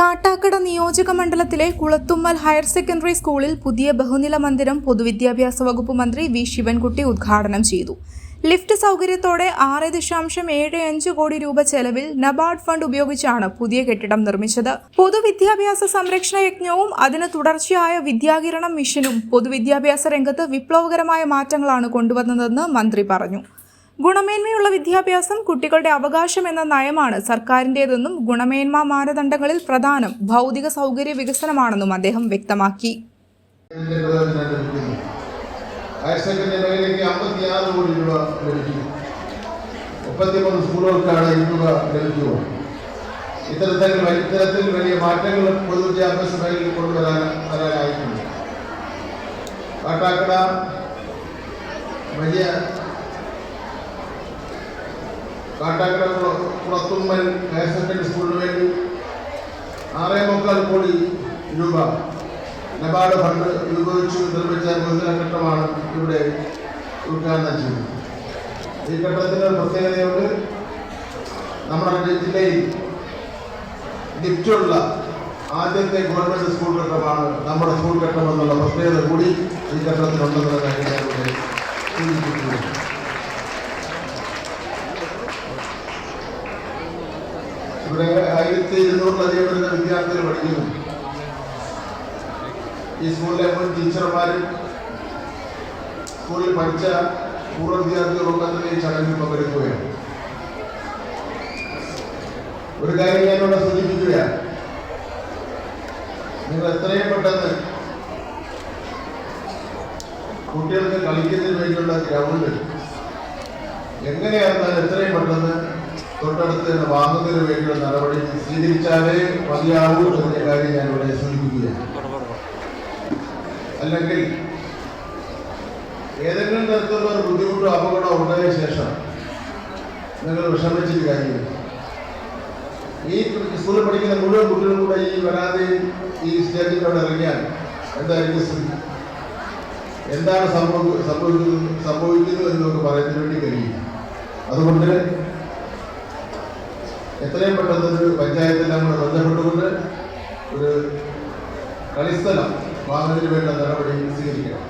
കാട്ടാക്കട നിയോജക മണ്ഡലത്തിലെ Kulathummal higher secondary സ്കൂളിൽ പുതിയ ബഹുനില മന്ദിരം പൊതുവിദ്യാഭ്യാസ വകുപ്പ് മന്ത്രി വി. ശിവൻകുട്ടി ഉദ്ഘാടനം ചെയ്തു. ലിഫ്റ്റ് സൗകര്യത്തോടെ ആറ് ദശാംശം ഏഴ് അഞ്ച് കോടി രൂപ ചെലവിൽ നബാർഡ് ഫണ്ട് ഉപയോഗിച്ചാണ് പുതിയ കെട്ടിടം നിർമ്മിച്ചത്. പൊതുവിദ്യാഭ്യാസ സംരക്ഷണ യജ്ഞവും അതിന് തുടർച്ചയായ വിദ്യാകിരണം മിഷനും പൊതുവിദ്യാഭ്യാസ രംഗത്ത് വിപ്ലവകരമായ മാറ്റങ്ങളാണ് കൊണ്ടുവന്നതെന്ന് മന്ത്രി പറഞ്ഞു. ഗുണമേന്മയുള്ള വിദ്യാഭ്യാസം കുട്ടികളുടെ അവകാശം എന്ന നയമാണ് സർക്കാരിന്റേതെന്നും ഗുണമേന്മ മാനദണ്ഡങ്ങളിൽ പ്രധാനം ഭൗതിക സൗകര്യ വികസനമാണെന്നും അദ്ദേഹം വ്യക്തമാക്കി. ഹയർ സെക്കൻഡറി മേഖലയ്ക്ക് അമ്പത്തിയാറ് കോടി രൂപ ഇത്തരത്തിൽ വലിയ മാറ്റങ്ങൾ പൊതുവിദ്യാഭ്യാസ മേഖലയിൽ കൊണ്ടുവരാൻ വരാനായിട്ടുണ്ട്. കാട്ടാക്കട വലിയ കാട്ടാക്കട കുള- കുളത്തുമ്മൽ ഹയർ സെക്കൻഡറി സ്കൂളിന് വേണ്ടി ആറേ മുക്കാൽ കോടി രൂപ നബാർഡ് ഫണ്ട് ഉപയോഗിച്ച് നിർമ്മിച്ച ബഹുജന ഘട്ടമാണ് ഇവിടെ ഉദ്ഘാടനം ചെയ്തത് ഈ ഘട്ടത്തിന് പ്രത്യേകതയുണ്ട്. നമ്മുടെ ജില്ലയിൽ ലിഫ്റ്റുള്ള ആദ്യത്തെ ഗവൺമെന്റ് സ്കൂൾ ഘട്ടമാണ് നമ്മുടെ സ്കൂൾ ഘട്ടം എന്നുള്ള പ്രത്യേകത കൂടി ഈ ഘട്ടത്തിലുണ്ടെന്നുള്ള കാര്യം സൂചിപ്പിക്കുന്നു ഇവിടെ ആയിരത്തി ഇരുന്നൂറിലധികം വരുന്ന വിദ്യാർത്ഥികൾ പഠിക്കുന്നു. ഈ സ്കൂളിലെ മുൻ ടീച്ചർമാരും സ്കൂളിൽ പഠിച്ച പൂർവ വിദ്യാർത്ഥികളൊക്കെ തന്നെ ഈ ചടങ്ങിൽ പങ്കെടുക്കുകയാണ്. ഒരു കാര്യം ഞാനിവിടെ സൂചിപ്പിക്കുകയാണ്. നിങ്ങൾ എത്രയും പെട്ടെന്ന് കുട്ടികൾക്ക് കളിക്കുന്നതിന് വേണ്ടിയുള്ള ഗ്രൗണ്ട് എങ്ങനെയാണെന്നാൽ എത്രയും പെട്ടെന്ന് തൊട്ടടുത്ത് തന്നെ വാങ്ങുന്നതിന് വേണ്ടിയുള്ള നടപടി സ്വീകരിച്ചാലേ മതിയാവൂ എന്ന കാര്യം ഞാൻ ഇവിടെ സൂചിപ്പിക്കുകയാണ്. അല്ലെങ്കിൽ ഏതെങ്കിലും തരത്തിലുള്ള ഒരു ബുദ്ധിമുട്ടോ അപകടമോ ഉണ്ടായ ശേഷം നിങ്ങൾ വിഷമിച്ചിട്ട് കാര്യമില്ല. ഈ സ്കൂളിൽ പഠിക്കുന്ന മുഴുവൻ കുട്ടികളും കൂടെ ഈ വരാതെ ഈ സ്റ്റേജിൽ അവിടെ ഇറങ്ങിയാൽ എന്തായിരിക്കും സ്ഥിതി? എന്താണ് സംഭവിക്കുന്നത് സംഭവിക്കുന്നത് എന്നൊക്കെ എന്ന് നമുക്ക് പറയുന്നതിന് വേണ്ടി കഴിയും അതുകൊണ്ട് എത്രയും പെട്ടെന്ന് ഒരു പഞ്ചായത്തെല്ലാം നമ്മൾ ബന്ധപ്പെട്ടുകൊണ്ട് ഒരു കളിസ്ഥലം വാങ്ങുന്നതിന് വേണ്ട നടപടി സ്വീകരിക്കണം.